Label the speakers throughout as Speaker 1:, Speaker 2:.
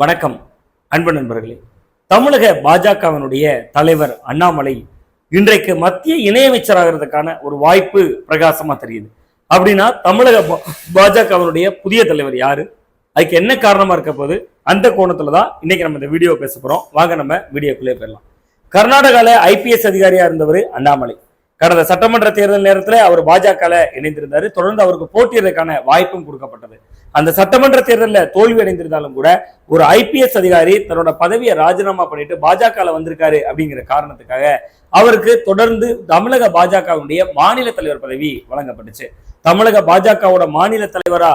Speaker 1: வணக்கம் அன்பு நண்பர்களே. தமிழக பாஜகவினுடைய தலைவர் அண்ணாமலை இன்றைக்கு மத்திய இணையமைச்சராகிறதுக்கான ஒரு வாய்ப்பு பிரகாசமா தெரியுது. அப்படின்னா தமிழக பா- பாஜகவினுடைய புதிய தலைவர் யாரு? அதுக்கு என்ன காரணமா இருக்க போது அந்த கோணத்துல தான் இன்னைக்கு நம்ம இந்த வீடியோ பேச போறோம். வாங்க நம்ம வீடியோக்குள்ளே போயிடலாம். கர்நாடகால ஐபிஎஸ் அதிகாரியா இருந்தவர் அண்ணாமலை. கடந்த சட்டமன்ற தேர்தல் நேரத்தில் அவர் பாஜகவில் இணைந்திருந்தார். தொடர்ந்து அவருக்கு போட்டியிடறதுக்கான வாய்ப்பும் கொடுக்கப்பட்டது. அந்த சட்டமன்ற தேர்தலில் தோல்வி அடைந்திருந்தாலும் கூட ஒரு ஐபிஎஸ் அதிகாரி தன்னோட பதவியை ராஜினாமா பண்ணிட்டு பாஜகவில் வந்திருக்காரு அப்படிங்கிற காரணத்துக்காக அவருக்கு தொடர்ந்து தமிழக பாஜகவுடைய மாநில தலைவர் பதவி வழங்கப்பட்டுச்சு. தமிழக பாஜகவோட மாநில தலைவரா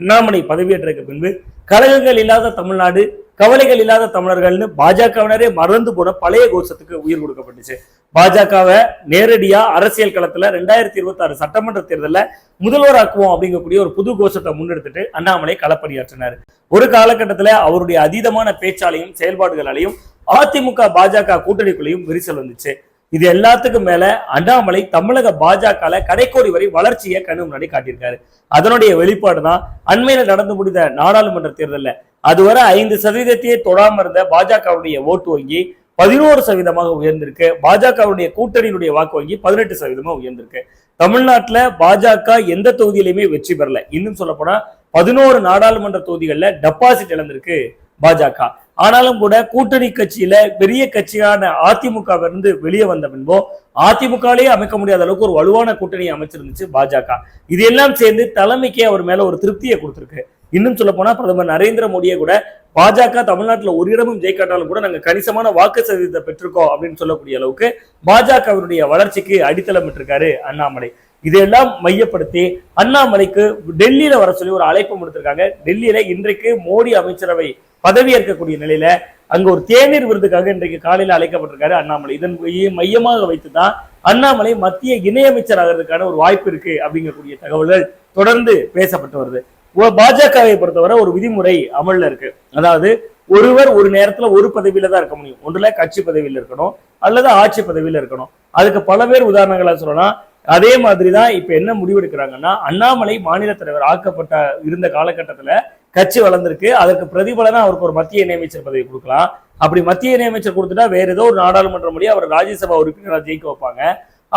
Speaker 1: அண்ணாமலை பதவியேற்றதுக்கு பின்பு கழகங்கள் இல்லாத தமிழ்நாடு கவலைகள் இல்லாத தமிழர்கள்னு பாஜகவினரே மறந்து போன பழைய கோஷத்துக்கு உயிர் கொடுக்கப்பட்டுச்சு. பாஜகவை நேரடியா அரசியல் களத்துல ரெண்டாயிரத்தி இருபத்தி ஆறு சட்டமன்ற தேர்தலில் முதல்வராக்குவோம் அப்படிங்கக்கூடிய ஒரு புது கோஷத்தை முன்னெடுத்துட்டு அண்ணாமலை களப்பணியாற்றினார். ஒரு காலகட்டத்தில் அவருடைய அதீதமான பேச்சாலையும் செயல்பாடுகளாலையும் அதிமுக பாஜக கூட்டணிக்குள்ளேயும் விரிசல் வந்துச்சு. இது எல்லாத்துக்கும் மேல அண்ணாமலை தமிழக பாஜகல கடைக்கோடி வரை வளர்ச்சியை கண்ணு முன்னாடி காட்டியிருக்காரு. அதனுடைய வெளிப்பாடு தான் அண்மையில நடந்து முடிந்த நாடாளுமன்ற தேர்தலில். அதுவரை ஐந்து சதவீதத்தையே தொடாம இருந்த பாஜகவுடைய ஓட்டு வங்கி பதினோரு சதவீதமாக உயர்ந்திருக்கு. பாஜகவுடைய கூட்டணியினுடைய வாக்கு வங்கி பதினெட்டு சதவீதமாக உயர்ந்திருக்கு. தமிழ்நாட்டுல பாஜக எந்த தொகுதியிலையுமே வெற்றி பெறல. இன்னும் சொல்ல போனா பதினோரு நாடாளுமன்ற தொகுதிகள்ல டெபாசிட் இழந்திருக்கு பாஜக. ஆனாலும் கூட கூட்டணி கட்சியில பெரிய கட்சியான அதிமுக இருந்து வெளியே வந்த பின்போ அதிமுகலேயே அமைக்க முடியாத அளவுக்கு ஒரு வலுவான கூட்டணியை அமைச்சிருந்துச்சு பாஜக. இது எல்லாம் சேர்ந்து தலைமைக்கே அவர் மேல ஒரு திருப்தியை கொடுத்துருக்கு. இன்னும் சொல்ல போனா பிரதமர் நரேந்திர மோடியை கூட பாஜக தமிழ்நாட்டில் ஒரு இடமும் ஜெயிக்காட்டாலும் கூட நாங்கள் கணிசமான வாக்கு சதவீதத்தை பெற்றிருக்கோம் அப்படின்னு சொல்லக்கூடிய அளவுக்கு பாஜகவினுடைய வளர்ச்சிக்கு அடித்தளம் விட்டிருக்காரு அண்ணாமலை. இதையெல்லாம் மையப்படுத்தி அண்ணாமலைக்கு டெல்லியில வர சொல்லி ஒரு அழைப்பு கொடுத்திருக்காங்க டெல்லியில இன்றைக்கு மோடி அமைச்சரவை பதவி ஏற்கக்கூடிய நிலையில அங்க ஒரு தேநீர் விருதுக்காக இன்றைக்கு காலையில அழைக்கப்பட்டிருக்காரு அண்ணாமலை. இதன் மைய- மையமாக வைத்துதான் அண்ணாமலை மத்திய இணையமைச்சர் ஆகிறதுக்கான ஒரு வாய்ப்பு இருக்கு அப்படிங்கக்கூடிய தகவல்கள் தொடர்ந்து பேசப்பட்டு வருது. பாஜகவை பொறுத்தவரை ஒரு விதிமுறை அமல்ல இருக்கு. அதாவது ஒருவர் ஒரு நேரத்துல ஒரு பதவியில தான் இருக்க முடியும். ஒன்றுல கட்சி பதவியில இருக்கணும் அல்லது ஆட்சி பதவியில இருக்கணும். அதுக்கு பல பேர் உதாரணங்களா சொல்லலாம் அதே மாதிரி தான் இப்ப என்ன முடிவெடுக்கிறாங்கன்னா அண்ணாமலை மாநில தலைவர் ஆக்கப்பட்ட இருந்த காலகட்டத்துல கட்சி வளர்ந்திருக்கு. அதற்கு பிரதிபலனா அவருக்கு ஒரு மத்திய இணையமைச்சர் பதவி கொடுக்கலாம். அப்படி மத்திய இணையமைச்சர் கொடுத்துட்டா வேற ஏதோ ஒரு நாடாளுமன்ற வழியாக அவர் ராஜ்யசபா உறுப்பினராக ஜெயிக்க வைப்பாங்க.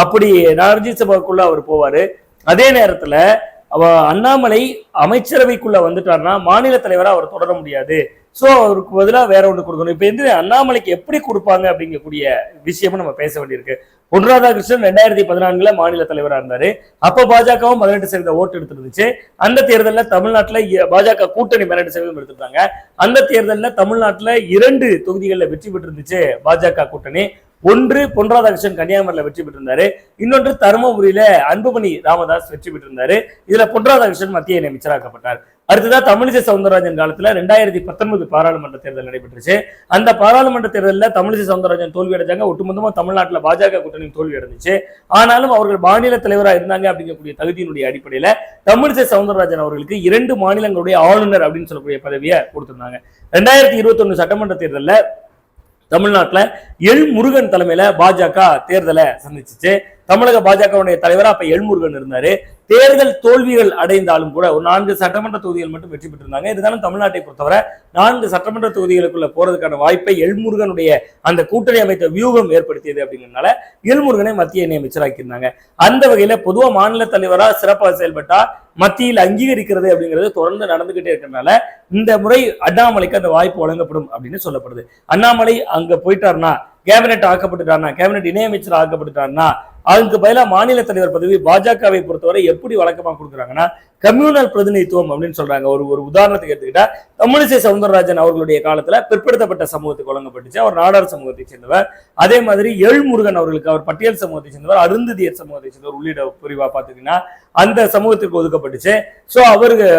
Speaker 1: அப்படி ராஜ்யசபாக்குள்ள அவர் போவாரு. அதே நேரத்துல அவ அண்ணாமலை அமைச்சரவைக்குள்ள வந்துட்டார்னா மாநில தலைவராக அவர் தொடர முடியாது. ஸோ அவருக்கு பதிலாக வேற ஒன்று கொடுக்கணும். இப்போ வந்து அண்ணாமலைக்கு எப்படி கொடுப்பாங்க அப்படிங்கக்கூடிய விஷயமும் நம்ம பேச வேண்டியிருக்கு. பொன் ராதாகிருஷ்ணன் ரெண்டாயிரத்தி பதினான்குல மாநில தலைவராக இருந்தாரு. அப்போ பாஜகவும் பதினெட்டு சதவீத ஓட்டு எடுத்துருந்துச்சு. அந்த தேர்தலில் தமிழ்நாட்டில் பாஜக கூட்டணி பதினெட்டு சதவீதம் எடுத்துருந்தாங்க. அந்த தேர்தலில் தமிழ்நாட்டில் இரண்டு தொகுதிகளில் வெற்றி பெற்றிருந்துச்சு பாஜக கூட்டணி. ஒன்று பொன் ராதாகிருஷ்ணன் கன்னியாகுமரியில் வெற்றி பெற்றிருந்தாரு. இன்னொன்று தருமபுரியில அன்புமணி ராமதாஸ் வெற்றி பெற்றிருந்தாரு. இதுல பொன் ராதாகிருஷ்ணன் மத்திய இணையமைச்சராக்கப்பட்டார் அடுத்ததா தமிழிசை சவுந்தரராஜன் காலத்துல ரெண்டாயிரத்தி பத்தொன்பது பாராளுமன்ற தேர்தல் நடைபெற்றுச்சு. அந்த பாராளுமன்ற தேர்தலில் தமிழிசை சவுந்தரராஜன் தோல்வி அடைஞ்சாங்க. ஒட்டுமொத்தமா தமிழ்நாட்டில் பாஜக கூட்டணி தோல்வி அடைஞ்சிச்சு. ஆனாலும் அவர்கள் மாநில தலைவராக இருந்தாங்க அப்படிங்கக்கூடிய தகுதியினுடைய அடிப்படையில தமிழிசை சவுந்தரராஜன் அவர்களுக்கு இரண்டு மாநிலங்களுடைய ஆளுநர் அப்படின்னு சொல்லக்கூடிய பதவியை கொடுத்திருந்தாங்க. ரெண்டாயிரத்தி இருபத்தொன்னு சட்டமன்ற தேர்தலில் தமிழ்நாட்டில் எல் முருகன் தலைமையில பாஜக தேர்தலை சந்திச்சிச்சு. தமிழக பாஜகவுடைய தலைவராக அப்ப எல்முருகன் இருந்தாரு. தேர்தல் தோல்விகள் அடைந்தாலும் கூட ஒரு நான்கு சட்டமன்ற தொகுதிகள் மட்டும் வெற்றி பெற்றிருந்தாங்க. இருந்தாலும் தமிழ்நாட்டை பொறுத்தவரை நான்கு சட்டமன்ற தொகுதிகளுக்குள்ள போறதுக்கான வாய்ப்பை எல்முருகனுடைய அந்த கூட்டணி அமைத்த வியூகம் ஏற்படுத்தியது அப்படிங்கிறதுனால எல்முருகனை மத்திய இணையமைச்சராக்கியிருந்தாங்க அந்த வகையில பொதுவா மாநில தலைவரா சிறப்பாக செயல்பட்டா மத்தியில் அங்கீகரிக்கிறது அப்படிங்கிறது தொடர்ந்து நடந்துகிட்டே இருக்கிறதுனால இந்த முறை அண்ணாமலைக்கு அந்த வாய்ப்பு வழங்கப்படும் அப்படின்னு சொல்லப்படுது. அண்ணாமலை அங்க போயிட்டாருன்னா கேபினெட் ஆக்கப்பட்டுட்டாருன்னா கேபினெட் இணையமைச்சர் ஆக்கப்பட்டுட்டாருன்னா அதுக்கு பதிலாக மாநில தலைவர் பதவி பாஜகவை பொறுத்தவரை எப்படி வழக்கமாக கொடுக்குறாங்கன்னா கம்யூனல் பிரதிநிதித்துவம் அப்படின்னு சொல்றாங்க. ஒரு ஒரு உதாரணத்துக்கு எடுத்துக்கிட்டா தமிழிசை சவுந்தரராஜன் அவர்களுடைய காலத்துல பிற்படுத்தப்பட்ட சமூகத்துக்கு வழங்கப்பட்டுச்சு. அவர் நாடார் சமூகத்தை சேர்ந்தவர். அதே மாதிரி எழுமுருகன் அவர்களுக்கு அவர் பட்டியல் சமூகத்தை சேர்ந்தவர் அருந்ததியர் சமூகத்தை சேர்ந்தவர் உள்ளிட்ட பிரிவா பார்த்தீங்கன்னா அந்த சமூகத்துக்கு ஒதுக்கப்பட்டுச்சு. ஸோ அவருக்கு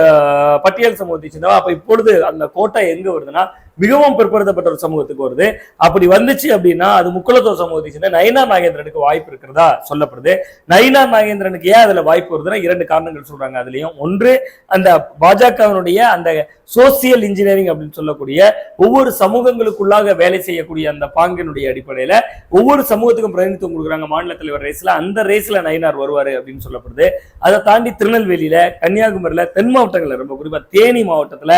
Speaker 1: பட்டியல் சமூகத்தை சேர்ந்தவர். அப்ப இப்பொழுது அந்த கோட்டை எங்க வருதுன்னா மிகவும் பிற்படுத்தப்பட்ட ஒரு சமூகத்துக்கு வருது. அப்படி வந்துச்சு அப்படின்னா அது முக்குலத்துவ சமூகத்தை சேர்ந்த நயனா நாகேந்திரனுக்கு வாய்ப்பு இருக்கிறதா? சொல்லப்படுது. நயினா நாகேந்திரனுக்கு ஏன் அதுல வாய்ப்பு வருதுன்னா இரண்டு காரணங்கள் சொல்றாங்க அதுலயும். ஒன்று அந்த பாஜகவினுடைய அந்த சோசியல் இன்ஜினியரிங் அப்படின்னு சொல்லக்கூடிய ஒவ்வொரு சமூகங்களுக்குள்ளாக வேலை செய்யக்கூடிய அந்த பாங்கினுடைய அடிப்படையில ஒவ்வொரு சமூகத்துக்கும் பிரதிநிதித்துவம் கொடுக்குறாங்க மாநில தலைவர் ரேஸ்ல அந்த ரேஸ்ல நயினார் வருவாரு அப்படின்னு சொல்லப்படுது. அதை தாண்டி திருநெல்வேலியில கன்னியாகுமரியில தென் மாவட்டங்கள்ல ரொம்ப குறிப்பா தேனி மாவட்டத்துல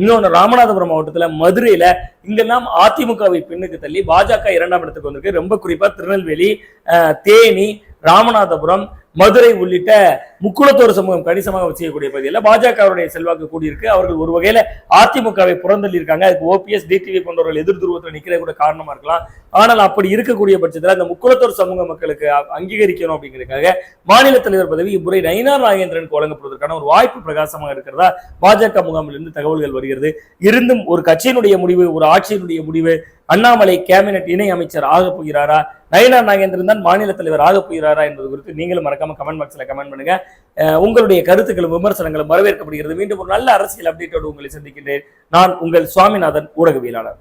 Speaker 1: இன்னொன்று ராமநாதபுரம் மாவட்டத்தில் மதுரையில் இங்கெல்லாம் அதிமுகவை பின்னுக்கு தள்ளி பாஜக இரண்டாம் இடத்துக்கு வந்திருக்கு. ரொம்ப குறிப்பாக திருநெல்வேலி தேனி ராமநாதபுரம் மதுரை உள்ளிட்ட முக்குளத்தோர் சமூகம் கணிசமாக செய்யக்கூடிய பகுதியில் பாஜகவுடைய செல்வாக்கு கூடியிருக்கு. அவர்கள் ஒரு வகையில அதிமுகவை புறந்தள்ளி இருக்காங்க. அதுக்கு ஓபிஎஸ் டிடிவி போன்றவர்கள் எதிர் துருவத்தில் கூட காரணமா இருக்கலாம். ஆனால் அப்படி இருக்கக்கூடிய பட்சத்தில் அந்த முக்குளத்தோர் சமூக மக்களுக்கு அங்கீகரிக்கணும் அப்படிங்கிறதுக்காக மாநில தலைவர் பதவி இம்முறை நயினார் நாகேந்திரனுக்கு வழங்கப்படுவதற்கான ஒரு வாய்ப்பு பிரகாசமாக இருக்கிறதா பாஜக முகாமிலிருந்து தகவல்கள் வருகிறது. இருந்தும் ஒரு கட்சியினுடைய முடிவு ஒரு ஆட்சியினுடைய முடிவு அண்ணாமலை கேபினெட் இணை அமைச்சர் ஆக போகிறாரா? நயினார் நாகேந்திரன் தான் மாநில தலைவர் ஆக போகிறாரா என்பது குறித்து நீங்களும் மறக்காம கமெண்ட் பாக்ஸ்ல கமெண்ட் பண்ணுங்க. உங்களுடைய கருத்துக்களும் விமர்சனங்களும் வரவேற்கப்படுகிறது. மீண்டும் ஒரு நல்ல அரசியல் அப்டேட்டோடு உங்களை சந்திக்கின்றேன். நான் உங்கள் சுவாமிநாதன் ஊடகவியலாளர்.